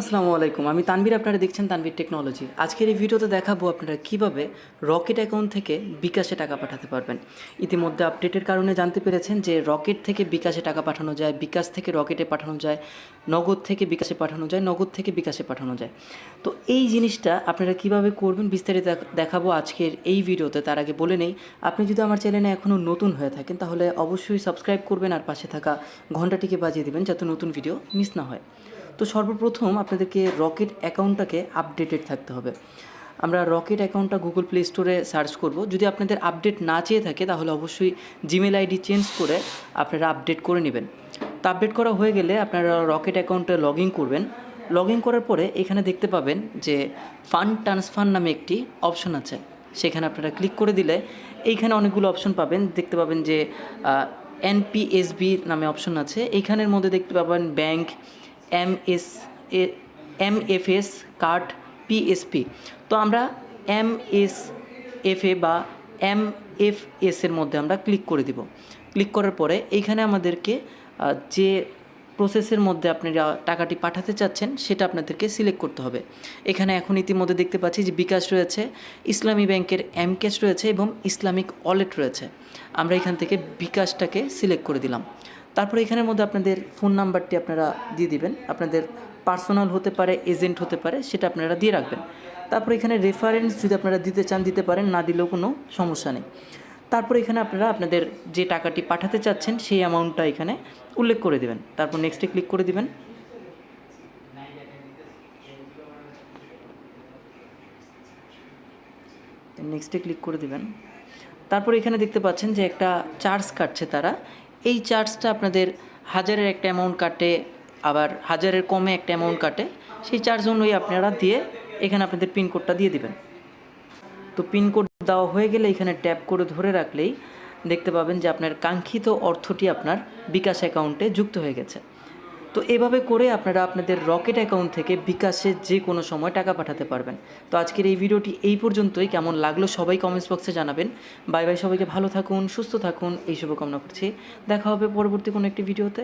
আসসালামু আলাইকুম। আমি তানভীর, আপনারা দেখছেন তানভীর টেকনোলজি। আজকের এই ভিডিওতে দেখাবো আপনারা কীভাবে রকেট অ্যাকাউন্ট থেকে বিকাশে টাকা পাঠাতে পারবেন। ইতিমধ্যে আপডেটের কারণে জানতে পেরেছেন যে রকেট থেকে বিকাশে টাকা পাঠানো যায়, বিকাশ থেকে রকেটে পাঠানো যায়, নগদ থেকে বিকাশে পাঠানো যায়, নগদ থেকে বিকাশে পাঠানো যায়। তো এই জিনিসটা আপনারা কীভাবে করবেন বিস্তারিত দেখাবো আজকের এই ভিডিওতে। তার আগে বলে নেই, আপনি যদি আমার চ্যানেলে এখনও নতুন হয়ে থাকেন, তাহলে অবশ্যই সাবস্ক্রাইব করবেন আর পাশে থাকা ঘন্টাটিকে বাজিয়ে দেবেন যাতে নতুন ভিডিও মিস না হয়। তো সর্বপ্রথম আপনাদেরকে রকেট অ্যাকাউন্টটাকে আপডেটেড থাকতে হবে। আমরা রকেট অ্যাকাউন্টটা গুগল প্লে স্টোরে সার্চ করব। যদি আপনাদের আপডেট না চেয়ে থাকে, তাহলে অবশ্যই জিমেল আইডি চেঞ্জ করে আপনারা আপডেট করে নেবেন। তো আপডেট করা হয়ে গেলে আপনারা রকেট অ্যাকাউন্টে লগ ইন করবেন। লগ ইন করার পরে এখানে দেখতে পাবেন যে ফান্ড ট্রান্সফার নামে একটি অপশন আছে। সেখানে আপনারা ক্লিক করে দিলে এইখানে অনেকগুলো অপশন পাবেন। দেখতে পাবেন যে এনপিএসবি নামে অপশন আছে। এইখানের মধ্যে দেখতে পাবেন bank M S M F S card PSP তো আমরা এম এস এফ এ বা এম এফ এস এর মধ্যে আমরা ক্লিক করে দিব। ক্লিক করার পরে এইখানে আমাদেরকে যে প্রসেসের মধ্যে আপনারা টাকাটি পাঠাতে চাচ্ছেন সেটা আপনাদেরকে সিলেক্ট করতে হবে। এখানে এখন ইতিমধ্যে দেখতে পাচ্ছি যে বিকাশ রয়েছে, ইসলামী ব্যাংকের এম ক্যাশ রয়েছে এবং ইসলামিক ওয়ালেট রয়েছে। আমরা এখান থেকে বিকাশটাকে সিলেক্ট করে দিলাম। তারপরে এখানের মধ্যে আপনাদের ফোন নাম্বারটি আপনারা দিয়ে দিবেন। আপনাদের পার্সোনাল হতে পারে এজেন্ট হতে পারে, সেটা আপনারা দিয়ে রাখবেন। তারপরে এখানে রেফারেন্স যদি আপনারা দিতে চান, দিতে পারেন, না দিলেও কোনো সমস্যা নেই। তারপরে এখানে আপনারা আপনাদের যে টাকাটি পাঠাতে চাচ্ছেন, সেই অ্যামাউন্টটা এখানে উল্লেখ করে দেবেন। তারপর নেক্সটে ক্লিক করে দেবেন। নেক্সটে ক্লিক করে দেবেন। তারপর এখানে দেখতে পাচ্ছেন যে একটা চার্জ কাটছে তারা। এই চার্জটা আপনাদের হাজারের একটা অ্যামাউন্ট কাটে, আবার হাজারের কমে একটা অ্যামাউন্ট কাটে। সেই চার্জ অনুযায়ী আপনারা দিয়ে এখানে আপনাদের পিনকোডটা দিয়ে দিবেন। তো পিনকোড দেওয়া হয়ে গেলে এখানে ট্যাপ করে ধরে রাখলেই দেখতে পাবেন যে আপনার কাঙ্ক্ষিত অর্থটি আপনার বিকাশ অ্যাকাউন্টে যুক্ত হয়ে গেছে। তো এভাবে করে আপনারা আপনাদের রকেট অ্যাকাউন্ট থেকে বিকাশে যে কোনো সময় টাকা পাঠাতে পারবেন। তো আজকের এই ভিডিওটি এই পর্যন্তই। কেমন লাগল সবাই কমেন্টস বক্সে জানাবেন। বাই বাই সবাইকে ভালো থাকুন, সুস্থ থাকুন। এই শুভকামনা করছি। দেখা হবে পরবর্তী কোনো একটি ভিডিওতে।